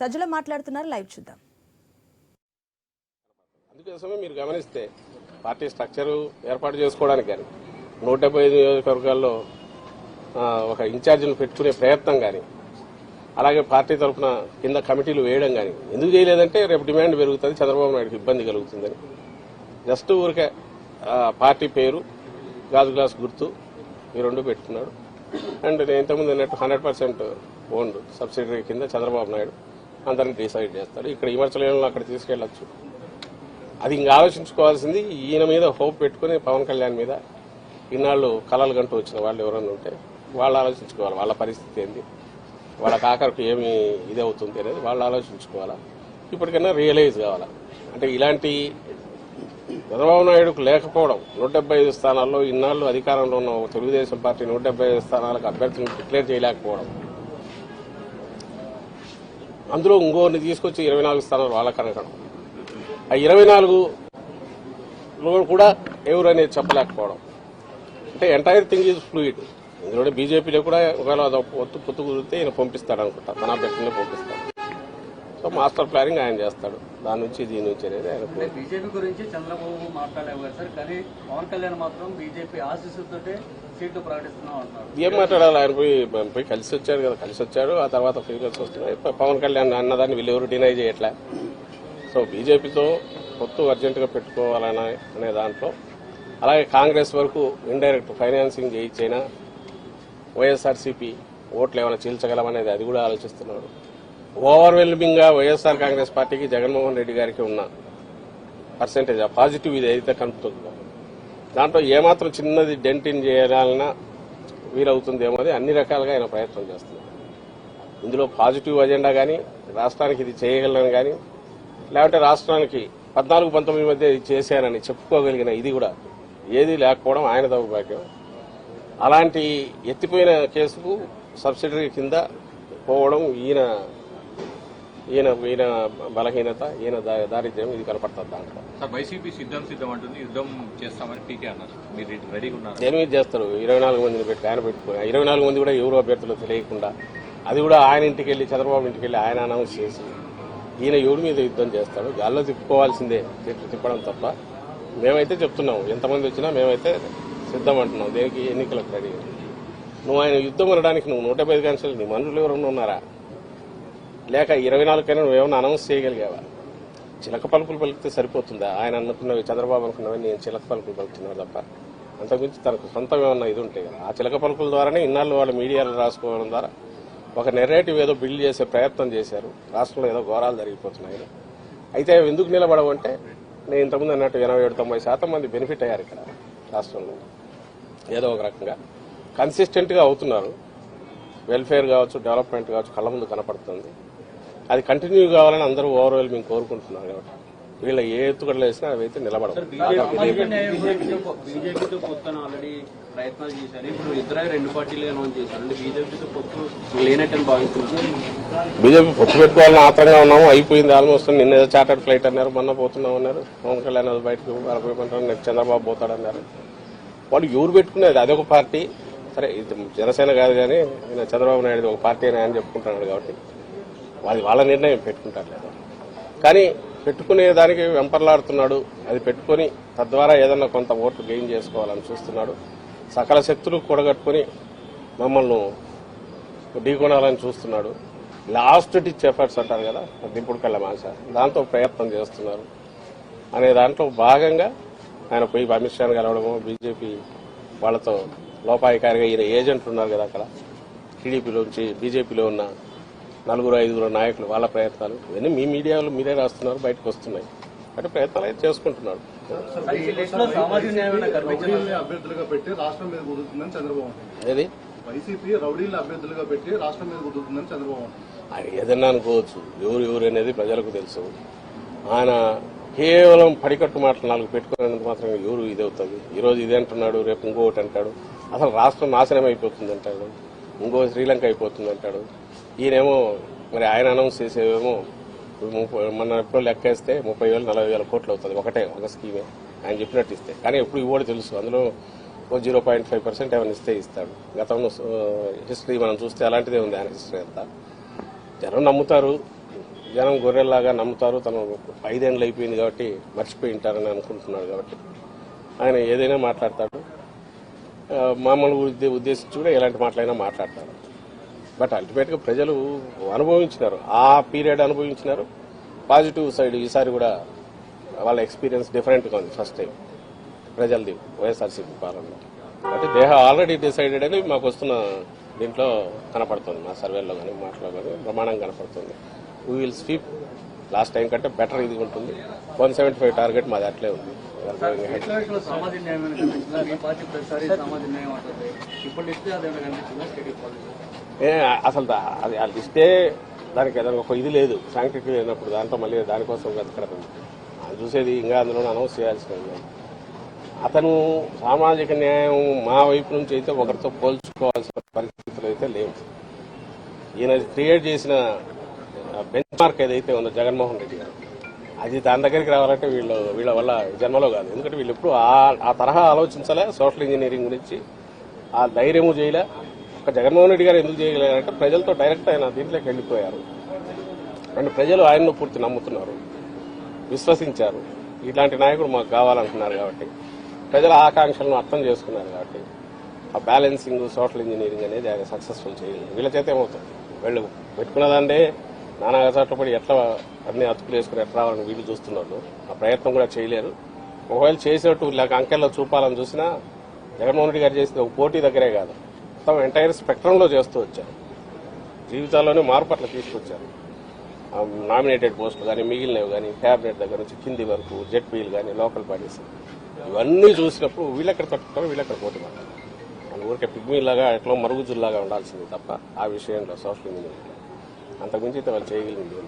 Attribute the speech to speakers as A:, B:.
A: సజ్జల మాట్లాడుతున్నారు. లైవ్ చూద్దాం.
B: అందుకోసమే మీరు గమనిస్తే పార్టీ స్ట్రక్చర్ ఏర్పాటు చేసుకోవడానికి కానీ నూట డెబ్బై ఐదు నియోజకవర్గాల్లో ఒక ఇన్ఛార్జిని పెట్టుకునే ప్రయత్నం కానీ అలాగే పార్టీ తరఫున కింద కమిటీలు వేయడం కానీ ఎందుకు చేయలేదంటే రేపు డిమాండ్ పెరుగుతుంది చంద్రబాబు నాయుడుకి ఇబ్బంది కలుగుతుందని. జస్ట్ ఊరికే పార్టీ పేరు గాజు గ్లాస్ గుర్తు ఈ రెండు పెట్టుకున్నాడు. అండ్ నేను ఇంతకుముందు అన్నట్టు హండ్రెడ్ పర్సెంట్ ఓన్డ్ సబ్సిడరీ కింద చంద్రబాబు నాయుడు. అందరిని డిసైడ్ చేస్తారు. ఇక్కడ విమర్శలను అక్కడ తీసుకెళ్ళొచ్చు అది ఇంకా ఆలోచించుకోవాల్సింది ఈయన మీద హోప్ పెట్టుకుని పవన్ కళ్యాణ్ మీద ఇన్నాళ్ళు కళలు కంటూ వచ్చిన వాళ్ళు ఎవరైనా ఉంటే వాళ్ళు ఆలోచించుకోవాలి. వాళ్ళ పరిస్థితి ఏంది? వాళ్ళ కాకరకు ఏమి ఇది అవుతుంది అనేది వాళ్ళు ఆలోచించుకోవాలా? ఇప్పటికైనా రియలైజ్ కావాలా? అంటే ఇలాంటి చంద్రబాబు నాయుడుకు లేకపోవడం నూట డెబ్బై ఐదు స్థానాల్లో ఇన్నాళ్ళు అధికారంలో ఉన్న తెలుగుదేశం పార్టీ నూట డెబ్బై ఐదు స్థానాలకు అభ్యర్థులను డిక్లేర్ చేయలేకపోవడం అందులో ఇంకోరిని తీసుకొచ్చి ఇరవై నాలుగు స్థానాలు వాళ్ళ కనకడం ఆ ఇరవై నాలుగులో కూడా ఎవరు అనేది చెప్పలేకపోవడం. అంటే ఎంటైర్ థింగ్ ఈజ్ ఫ్లూయిడ్ ఇందులో బీజేపీలో కూడా ఒకవేళ అది పొత్తు పొత్తు కుదిరితే ఈయన పంపిస్తాడు అనుకుంటా. తన అభ్యర్థిని పంపిస్తాడు. సో మాస్టర్ ప్లానింగ్ ఆయన చేస్తాడు. దాని నుంచి దీని నుంచి అనేది ఆయన
C: బీజేపీ గురించి చంద్రబాబు మాట్లాడలేవు సార్. కానీ పవన్ కళ్యాణ్ మాత్రం బీజేపీ ఆశీస్సులతోటే
B: ఏం మాట్లాడాలి? ఆయన పోయి పోయి కలిసి వచ్చాడు కదా కలిసి వచ్చాడు. ఆ తర్వాత ఫీలింగ్స్ వస్తున్నాయి పవన్ కళ్యాణ్ అన్నదాన్ని వీళ్ళెవరు డినై చేయట్లే. సో బీజేపీతో పొత్తు అర్జెంటుగా పెట్టుకోవాలని అనే దాంట్లో అలాగే కాంగ్రెస్ వరకు ఇండైరెక్ట్ ఫైనాన్సింగ్ చేయించైనా వైఎస్ఆర్సీపీ ఓట్లు ఏమైనా చీల్చగలమనేది అది కూడా ఆలోచిస్తున్నాడు. ఓవర్వెల్మింగ్గా వైఎస్ఆర్ కాంగ్రెస్ పార్టీకి జగన్మోహన్ రెడ్డి గారికి ఉన్న పర్సెంటేజ్ ఆ పాజిటివ్ ఇది అయితే కనుపుతుందో దాంట్లో ఏమాత్రం చిన్నది డెంటిన్ చేయాలన్నా వీలవుతుందేమో అది అన్ని రకాలుగా ఆయన ప్రయత్నం చేస్తున్నారు ఇందులో పాజిటివ్ అజెండా కానీ రాష్ట్రానికి ఇది చేయగలను కానీ లేకుంటే రాష్ట్రానికి పద్నాలుగు పంతొమ్మిది మధ్య ఇది చేశానని చెప్పుకోగలిగిన ఇది కూడా ఏది లేకపోవడం ఆయన దౌర్భాగ్యం. అలాంటి ఎత్తిపోయిన కేసుకు సబ్సిడరీ కింద పోవడం ఈయన ఈయన ఈయన బలహీనత ఈయన దారిద్ర్యం ఇది కనపడుతుంది దాంట్లో.
D: సార్ వైసీపీ సిద్ధం సిద్ధం అంటుంది యుద్ధం చేస్తామని పీకే అన్నారు. మీరు రెడీగా ఉన్నారు?
B: దేని మీద చేస్తారు ఇరవై నాలుగు మందిని పెట్టి ఆయన పెట్టుకుని ఇరవై నాలుగు మంది కూడా ఎవరు అభ్యర్థులు తెలియకుండా అది కూడా ఆయన ఇంటికి వెళ్ళి చంద్రబాబు ఇంటికి వెళ్ళి ఆయన అనౌన్స్ చేసి ఈయన ఎవరి మీద యుద్ధం చేస్తాడు? గాల్లో తిప్పుకోవాల్సిందే తిప్పడం తప్ప. మేమైతే చెప్తున్నాం ఎంతమంది వచ్చినా మేమైతే సిద్ధం అంటున్నాం దేనికి ఎన్నికలకు రెడీ నువ్వు ఆయన యుద్ధం అనడానికి నువ్వు నూట పది కాన్స్టిట్యూన్సీ నీ మనుషులు ఎవరన్నా ఉన్నారా? లేక ఇరవై నాలుగుకైనా నువ్వేమన్నా అనౌన్స్ చేయగలిగావా? చిలక పలుకులు పలికితే సరిపోతుందా? ఆయన అనుకున్నవి చంద్రబాబు అనుకున్నవి నేను చిలక పలుకులు పలుకుతున్నాను తప్ప అంతకుమించి తనకు సొంతం ఏమన్నా ఇది ఉంటాయి కదా. ఆ చిలక పలుకుల ద్వారానే ఇన్నాళ్ళు వాళ్ళు మీడియాలో రాసుకోవడం ద్వారా ఒక నెరేటివ్ ఏదో బిల్డ్ చేసే ప్రయత్నం చేశారు. రాష్ట్రంలో ఏదో ఘోరాలు జరిగిపోతున్నాయి. అయితే అవి ఎందుకు నిలబడవంటే నేను ఇంతకుముందు అన్నట్టు ఎనభై ఏడు తొంభై శాతం మంది బెనిఫిట్ అయ్యారు ఇక్కడ రాష్ట్రంలో. ఏదో ఒక రకంగా. కన్సిస్టెంట్గా అవుతున్నారు. వెల్ఫేర్ కావచ్చు డెవలప్మెంట్ కావచ్చు కళ్ళ ముందు కనపడుతుంది. అది కంటిన్యూ కావాలని అందరూ ఓవరాల్ మేము కోరుకుంటున్నారు కాబట్టి వీళ్ళ ఏ ఎత్తుగడలు వేసినా అవి అయితే నిలబడవు
E: బీజేపీతో పొత్తున ఆల్రెడీ ప్రయత్నాలు చేశారు ఇప్పుడు ఇద్దరే రెండు పార్టీలు అనౌన్స్ చేశారు అంటే బీజేపీతో పొత్తు లేనట్టని భావిస్తున్నారు
B: బీజేపీ పొత్తు పెట్టుకోవాలని ఆత్రంగా ఉన్నాము అయిపోయింది ఆల్మోస్ట్ నిన్న ఏదో చార్టర్డ్ ఫ్లైట్ అన్నారు మొన్న పోతున్నాం అన్నారు పవన్ కళ్యాణ్ అది బయటకు వెళ్ళిపోయమంటారు చంద్రబాబు పోతాడన్నారు వాళ్ళు ఎవరు పెట్టుకునేది అదొక పార్టీ సరే ఇది జనసేన కాదు కానీ చంద్రబాబు నాయుడు ఒక పార్టీ అని ఆయన చెప్పుకుంటున్నాడు కాబట్టి అది వాళ్ళ నిర్ణయం పెట్టుకుంటారు లేదు? కానీ పెట్టుకునే దానికి వెంపర్లాడుతున్నాడు. అది పెట్టుకొని తద్వారా ఏదన్నా కొంత ఓట్లు గెయిన్ చేసుకోవాలని చూస్తున్నాడు. సకల శక్తులు కూడగట్టుకుని మమ్మల్ని ఢీకొనాలని చూస్తున్నాడు. లాస్ట్ టిచ్ ఎఫర్ట్స్ అంటారు కదా దింపుడు కళ్ళ మాస. దాంతో ప్రయత్నం చేస్తున్నారు. అనే దాంట్లో భాగంగా ఆయన పోయి అమిత్ షాను కలవడము బీజేపీ వాళ్ళతో లోపాయికారిగా ఈయన ఏజెంట్లు ఉన్నారు కదా అక్కడ. టీడీపీలోంచి బీజేపీలో ఉన్న నలుగురు ఐదుగురు నాయకులు వాళ్ళ ప్రయత్నాలు. ఇవన్నీ మీ మీడియాలో మీరే రాస్తున్నారు బయటకు వస్తున్నాయి. అంటే ప్రయత్నాలు అయితే చేసుకుంటున్నాడు
F: అభ్యర్థులుగా పెట్టి రాష్ట్రం మీద కుదురుతుందని చంద్రబాబు.
B: ఏది?
F: వైసీపీ రౌడీల్ని అభ్యర్థులుగా పెట్టి రాష్ట్రం మీద కుదురుతుందని చంద్రబాబు.
B: ఆయన ఏదన్నా అనుకోవచ్చు. ఎవరు ఎవరు అనేది ప్రజలకు తెలుసు. ఆయన కేవలం పడికట్టు మాటలు నాలుగు పెట్టుకున్నందుకు మాత్రం ఎవరు ఇది అవుతుంది ఈ రోజు ఇది అంటున్నాడు రేపు ఇంకొకటి అంటాడు. అసలు రాష్ట్రం నాశనం అయిపోతుంది అంటాడు ఇంకో శ్రీలంక అయిపోతుంది అంటాడు ఈయనేమో మరి ఆయన అనౌన్స్ చేసేవేమో ముప్పై మన ఎప్పుడో లెక్కేస్తే ముప్పై వేలు నలభై వేల కోట్లు అవుతుంది ఒకటే ఒక స్కీమే. ఆయన చెప్పినట్టు ఇస్తే. కానీ ఎప్పుడు ఇవ్వడు తెలుసు. అందులో ఓ జీరో పాయింట్ ఫైవ్ పర్సెంట్ ఏమైనా ఇస్తే ఇస్తాడు. గతంలో హిస్టరీ మనం చూస్తే అలాంటిదే ఉంది ఆయన హిస్టరీ అంతా. జనం నమ్ముతారు. జనం గొర్రెల్లాగా నమ్ముతారు. తను ఐదేళ్ళు అయిపోయింది కాబట్టి మర్చిపోయి ఉంటారని అనుకుంటున్నాడు కాబట్టి. ఆయన ఏదైనా మాట్లాడతాడు. మామూలు ఉద్దేశించి కూడా ఎలాంటి మాటలైనా మాట్లాడతారు బట్ అల్టిమేట్గా ప్రజలు అనుభవించినారు. ఆ పీరియడ్ అనుభవించినారు. పాజిటివ్ సైడ్ ఈసారి కూడా వాళ్ళ ఎక్స్పీరియన్స్ డిఫరెంట్గా ఉంది ఫస్ట్ టైం. ప్రజలది వైఎస్ఆర్సీపీ పాలనలో. అంటే దేహ ఆల్రెడీ డిసైడెడ్ అని మాకు వస్తున్న దీంట్లో కనపడుతుంది. మా సర్వేలో కానీ మాటలో కానీ ప్రమాణం కనపడుతుంది. We will sweep last time కంటే బెటర్ ఇది ఉంటుంది. వన్ సెవెంటీ ఫైవ్ టార్గెట్ మాది అట్లే ఉంది.
C: సామాజిక న్యాయం మీ పార్టీ ప్రతిసారి సామాజిక న్యాయం అంటుంది. ఇప్పుడు ఇస్తే అదేమైనా స్టేట్
B: ఏ అసలు దా- అది అది ఇస్తే దానికి ఏదైనా ఒక ఇది లేదు. సాంకేతిక లేనప్పుడు దాంట్లో మళ్ళీ దానికోసం వెతకడం అది చూసేది ఇంకా అందులో అనౌన్స్ చేయాల్సి ఉంది. అతను సామాజిక న్యాయం మా వైపు నుంచి అయితే ఒకరితో పోల్చుకోవాల్సిన పరిస్థితులు అయితే లేవు. ఈయన క్రియేట్ చేసిన బెంచ్ మార్క్ ఏదైతే ఉందో జగన్మోహన్ రెడ్డి గారు అది దాని దగ్గరికి రావాలంటే వీళ్ళు వీళ్ళ వల్ల జన్మలో కాదు. ఎందుకంటే వీళ్ళు ఎప్పుడు ఆ ఆ తరహా ఆలోచించలే సోషల్ ఇంజనీరింగ్ గురించి ఆ ధైర్యము చేయలే. ఒక జగన్మోహన్ రెడ్డి గారు ఎందుకు చేయగలిగారంటే ప్రజలతో డైరెక్ట్ ఆయన దీంట్లోకి వెళ్ళిపోయారు. అండ్ ప్రజలు ఆయన్ను పూర్తి నమ్ముతున్నారు విశ్వసించారు. ఇట్లాంటి నాయకుడు మాకు కావాలంటున్నారు కాబట్టి ప్రజల ఆకాంక్షలను అర్థం చేసుకున్నారు కాబట్టి ఆ బ్యాలెన్సింగ్ సోషల్ ఇంజనీరింగ్ అనేది ఆయన సక్సెస్ఫుల్ చేయలేదు. వీళ్ళ చేత ఏమవుతుంది? వీళ్ళు పెట్టుకున్నదంటే నానా పడి ఎట్లా అన్ని అతుకులు వేసుకుని ఎట్లా రావాలని వీళ్ళు చూస్తున్నారు. ఆ ప్రయత్నం కూడా చేయలేరు. ఒకవేళ చేసినట్టు ఇలాగ అంకెల్లో చూపాలని చూసినా జగన్మోహన్ రెడ్డి గారు చేసింది ఒక పోటీ దగ్గరే కాదు. మొత్తం ఎంటైర్ స్పెక్ట్రంలో చేస్తూ వచ్చారు. జీవితాల్లోనే మార్పు అట్లా తీసుకొచ్చారు. నామినేటెడ్ పోస్టులు కానీ మిగిలినవి కానీ క్యాబినెట్ దగ్గర నుంచి కింది వరకు జెడ్పీలు కానీ లోకల్ బాడీస్ ఇవన్నీ చూసినప్పుడు వీళ్ళెక్కడ తట్టుకుంటారు వీళ్ళెక్కడ పోటీ పడతారు. మన ఊరికే పిగ్మీలాగా ఎట్లా మరుగుజుల్లాగా ఉండాల్సింది తప్ప ఆ విషయంలో సోషల్ మీడియా అంతకుమించి అయితే వాళ్ళు చేయగలిగింది. ఏం